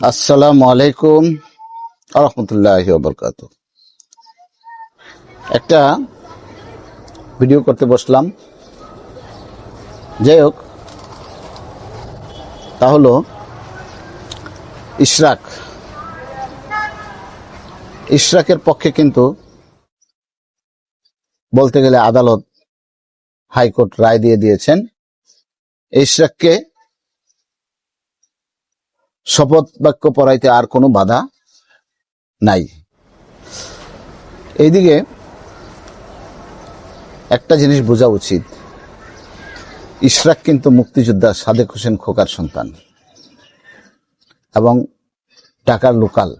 আসসালামু আলাইকুম রহমতুল্লাহ বরকাত একটা ভিডিও করতে বসলাম। যাই হোক, তা হলো ইশরাক। ইশরাকের পক্ষে কিন্তু বলতে গেলে আদালত হাইকোর্ট রায় দিয়ে দিয়েছেন। ইশরাককে শপথ বাক্য পড়াইতে আর কোনো বাধা নাই। এইদিকে একটা জিনিস বোঝা উচিত। ইশরাক কিন্তু মুক্তিযোদ্ধা সাদেক হোসেন খোকার সন্তান এবং ঢাকার লোকাল।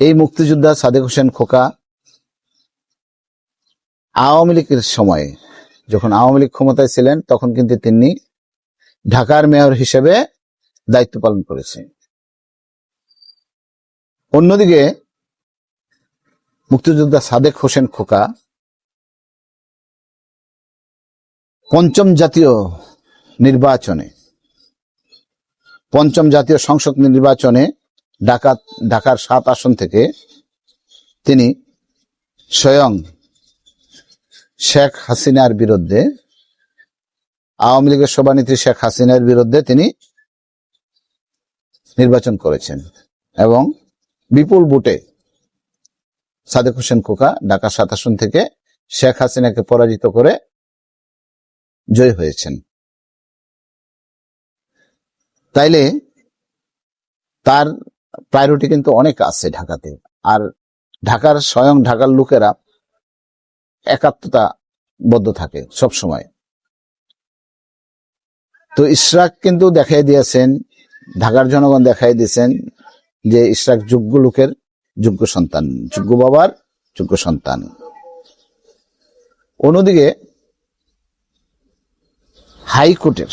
এই মুক্তিযোদ্ধা সাদেক হোসেন খোকা আওয়ামী লীগের সময়ে যখন আওয়ামী লীগ ক্ষমতায় ছিলেন, তখন কিন্তু তিনি ঢাকার মেয়র হিসেবে দায়িত্ব পালন করেছে। অন্যদিকে মুক্তিযোদ্ধা সাদেক হোসেন খোকা পঞ্চম জাতীয় নির্বাচনে, পঞ্চম জাতীয় সংসদ নির্বাচনে ঢাকা ঢাকার সাত আসন থেকে তিনি স্বয়ং শেখ হাসিনার বিরুদ্ধে, আওয়ামী লীগের সভানেত্রী শেখ হাসিনার বিরুদ্ধে তিনি নির্বাচন করেছেন। এবং বিপুল বুটে সাদেক হোসেন খোকা ঢাকা সাত আসন থেকে শেখ হাসিনাকে পরাজিত করে জয় হয়েছেন। তাইলে তার প্রায়োরিটি কিন্তু অনেক আছে ঢাকাতে। আর ঢাকার স্বয়ং ঢাকার লোকেরা একাত্মতা বদ্ধ থাকে সব সময় তো ইশরাক কিন্তু দেখাই দিয়েছেন ঢাকার জনগণ দেখাই দিয়েছেন যে ইশরাক যোগ্য লোকের যোগ্য সন্তান, যোগ্য বাবার যোগ্য সন্তান। অন্যদিকে হাইকোর্টের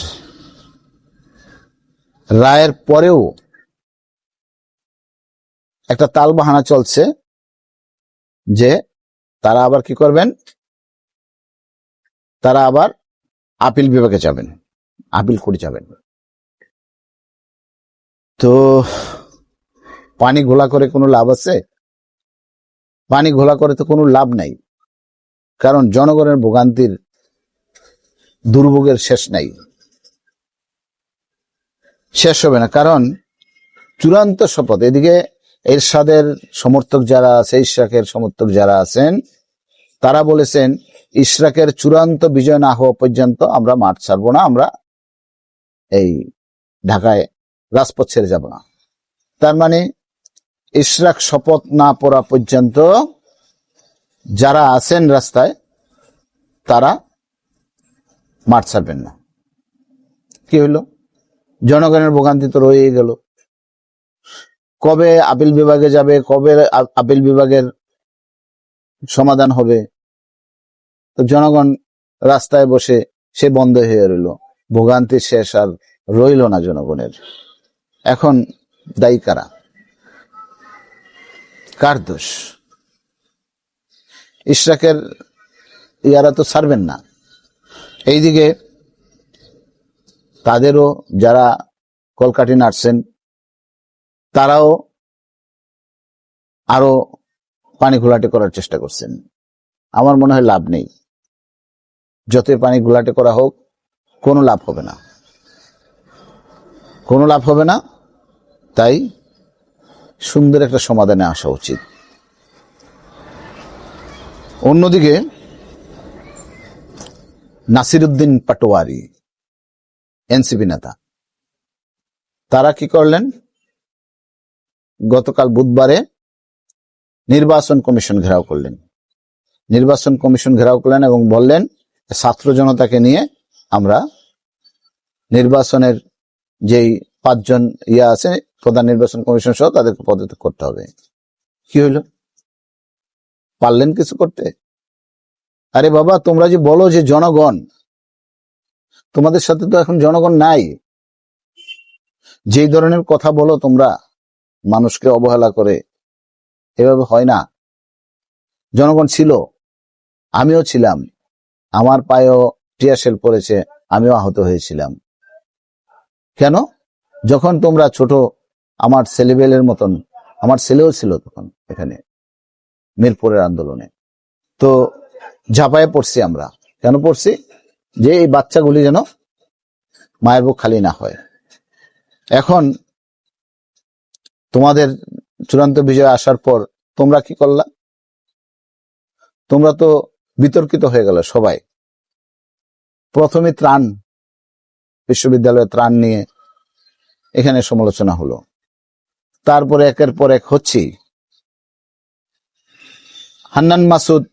রায়ের পরেও একটা তালবাহানা চলছে যে তারা আবার কি করবেন? তারা আবার আপিল বিভাগে যাবেন, আপিল করে যাবেন। তো পানি ঘোলা করে কোনো লাভ আছে? পানি ঘোলা করে তো কোনো লাভ নাই। কারণ জনগণের ভোগান্তির দুর্ভোগের শেষ নাই। শেষ হবে না। কারণ চূড়ান্ত শপথ, এদিকে এরশাদের সমর্থক যারা আছে, ইশরাকের সমর্থক যারা আছেন, তারা বলেছেন, ইশরাকের চূড়ান্ত বিজয় না হওয়া পর্যন্ত আমরা মাঠ ছাড়বো না, আমরা এই ঢাকায় রাজপথ ছেড়ে যাব না। তার মানে ইশরাক শপথ না পড়া পর্যন্ত যারা আছেন রাস্তায়, তারা মাঠ ছাড়বেন না। কি হইল? জনগণের ভোগান্তি তো রয়েই গেল। কবে আপিল বিভাগে যাবে, কবে আপিল বিভাগের সমাধান হবে? তো জনগণ রাস্তায় বসে সে বন্ধ হয়ে রইল। ভোগান্তি শেষ আর রইল না জনগণের। এখন দায়ী কারা? কার দোষ? ইশরাকের ইয়ারা তো ছাড়বেন না। এইদিকে তাদেরও যারা কলকাটি নাড়ছেন, তারাও আরও পানি ঘোলাটে করার চেষ্টা করছেন। আমার মনে হয় লাভ নেই। যতই পানি ঘোলাটে করা হোক, কোনো লাভ হবে না। কোনো লাভ হবে না। তাই সুন্দর একটা সমাধানে আসা উচিত। অন্যদিকে নাসিরুদ্দিন পাটোয়ারি, এনসিপি নেতা, তারা কি করলেন? গতকাল বুধবারে নির্বাচন কমিশন ঘেরাও করলেন। নির্বাচন কমিশন ঘেরাও করলেন এবং বললেন, ছাত্র জনতাকে নিয়ে আমরা নির্বাচনের যেই পাঁচজন ইয়া আছে, প্রধান নির্বাচন কমিশন সহ তাদেরকে পদত্যাগ করতে হবে। কি হইল? পারলেন কিছু করতে? আরে বাবা, তোমরা যে বলো যে জনগণ, তোমাদের সাথে তো এখন জনগণ নাই। যেই ধরনের কথা বলো তোমরা, মানুষকে অবহেলা করে, এভাবে হয় না। জনগণ ছিল, আমিও ছিলাম, আমার পায়েও টিয়াশেল পড়েছে, আমিও আহত হয়েছিলাম। কেন? যখন তোমরা ছোট, আমার ছেলেবেলের মতন, আমার ছেলেও ছিল তখন এখানে, মিরপুরের আন্দোলনে। তো ঝাঁপায়ে পড়ছি আমরা। কেন পড়ছি? যে এই বাচ্চাগুলি যেন মায়ের বুক খালি না হয়। এখন তোমাদের চূড়ান্ত বিজয় আসার পর তোমরা কি করলা? তোমরা তো বিতর্কিত হয়ে গেল সবাই। প্রথমে ত্রাণ, বিশ্ববিদ্যালয়ে ত্রাণ নিয়ে এখানে সমালোচনা হলো। তারপরে একের পর এক হচ্ছি। হান্নান মাসুদ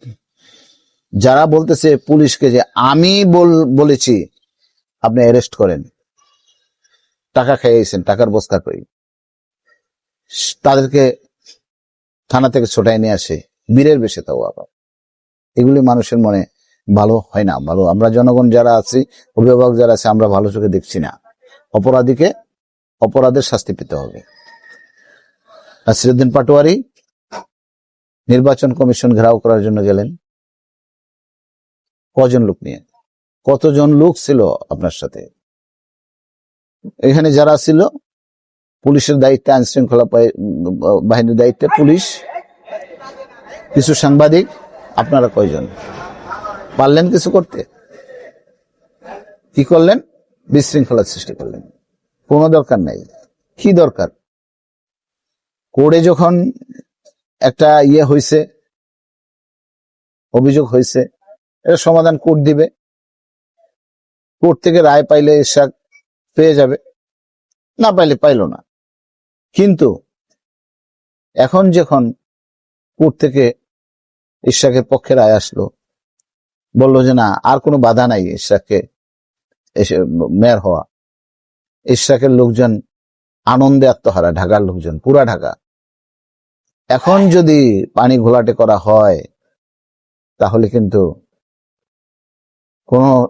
যারা বলতেছে পুলিশকে যে আমি বল- বলেছি, আপনি অ্যারেস্ট করেন। টাকা খাইয়েছেন টাকার বস্তা কই? তাদেরকে থানা থেকে ছোটাই নিয়ে আসে, বীরের বেশে তাও আবার। এগুলি মানুষের মনে ভালো হয় না, ভালো। আমরা জনগণ যারা আছি, অভিভাবক যারা আছে, আমরা ভালো চোখে দেখছি না। অপরাধীকে অপরাধের শাস্তি পেতে হবে। নাসিরুদ্দিন পাটোয়ারি নির্বাচন কমিশন ঘেরাও করার জন্য গেলেন। কজন লোক নিয়ে? কতজন লোক ছিল আপনার সাথে? এখানে যারা ছিল, পুলিশের দায়িত্বে আইন শৃঙ্খলা বাহিনীর দায়িত্বে পুলিশ, কিছু সাংবাদিক, আপনারা কয়জন? পারলেন কিছু করতে? কি করলেন? বিশৃঙ্খলার সৃষ্টি করলেন। কোনো দরকার নাই। কি দরকার? কোর্টে যখন একটা ইয়ে হয়েছে অভিযোগ হয়েছে এটা সমাধান কোর্ট দিবে। কোর্ট থেকে রায় পাইলে ইশাক পেয়ে যাবে, না পাইলে পাইলো না। কিন্তু এখন যখন কোর্ট থেকে ইশাকের পক্ষে রায় আসলো, বলল যে না, আর কোনো বাধা নাই ইশাককে এসে মেয়র হওয়া। ইশাকের লোকজন আনন্দে আত্মহারা, ঢাকার লোকজন, পুরা ঢাকা। এখন যদি পানি ঘোলাটে করা হয়, তাহলে কিন্তু কোন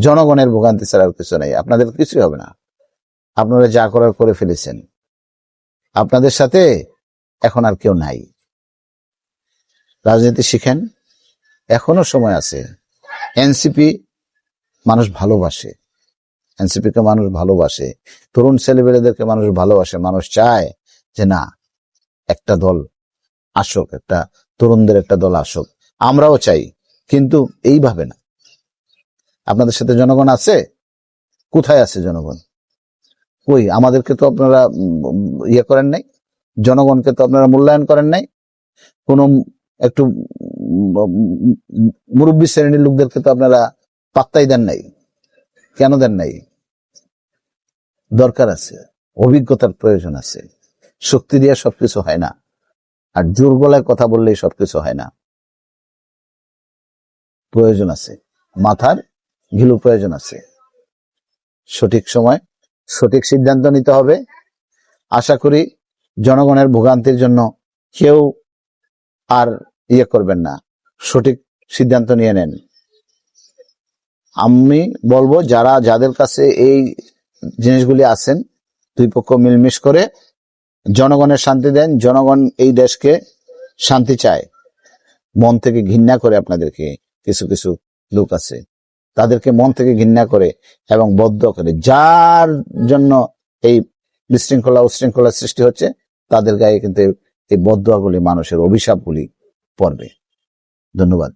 জনগণের ভোগান্তি ছাড়া কিছু নেই। আপনাদের কিছুই হবে না। আপনারা যা করার করে ফেলেছেন। আপনাদের সাথে এখন আর কেউ নাই। রাজনীতি শিখেন। এখনও সময় আছে। এনসিপি মানুষ ভালোবাসে। এনসিপি কে মানুষ ভালোবাসে। তরুণ ছেলেবেলেদেরকে মানুষ ভালোবাসে। মানুষ চায় যে না, একটা দল আসুক, একটা তরুণদের একটা দল আসুক। আমরাও চাই, কিন্তু এইভাবে না। আপনাদের সাথে জনগণ আছে? কোথায় আছে জনগণ? কই, আমাদেরকে তো আপনারা ইয়ে করেন নাই? জনগণকে তো আপনারা মূল্যায়ন করেন নাই? কোন একটু মুরব্বী শ্রেণির লোকদেরকে তো আপনারা পাত্তাই দেন নাই? কেন দেন নাই? দরকার আছে, অভিজ্ঞতার প্রয়োজন আছে। শক্তি দিয়ে সবকিছু হয় না। আর জোর গলায় কথা বললেই সবকিছু হয় না। প্রয়োজন আছে। মাথার ঘিলু প্রয়োজন আছে। সঠিক সময় সঠিক সিদ্ধান্ত নিতে হবে। আশা করি জনগণের ভোগান্তির জন্য কেউ আর ইয়ে করবেন না। সঠিক সিদ্ধান্ত নিয়ে নেন। আমি বলব যারা, যাদের কাছে এই জিনিসগুলি আছেন, দুই পক্ষ মিলমিশ করে জনগণের শান্তি দেন, জনগণ এই দেশকে শান্তি চায়। মন থেকে ঘৃণা করে আপনাদেরকে কিছু কিছু লোক আছে, তাদেরকে মন থেকে ঘৃণা করে এবং বদ্ধ করে, যার জন্য এই বিশৃঙ্খলা, উশৃঙ্খলা সৃষ্টি হচ্ছে, তাদের গায়ে কিন্তু এই বদুয়াগুলি মানুষের অভিশাপগুলি পড়বে। ধন্যবাদ।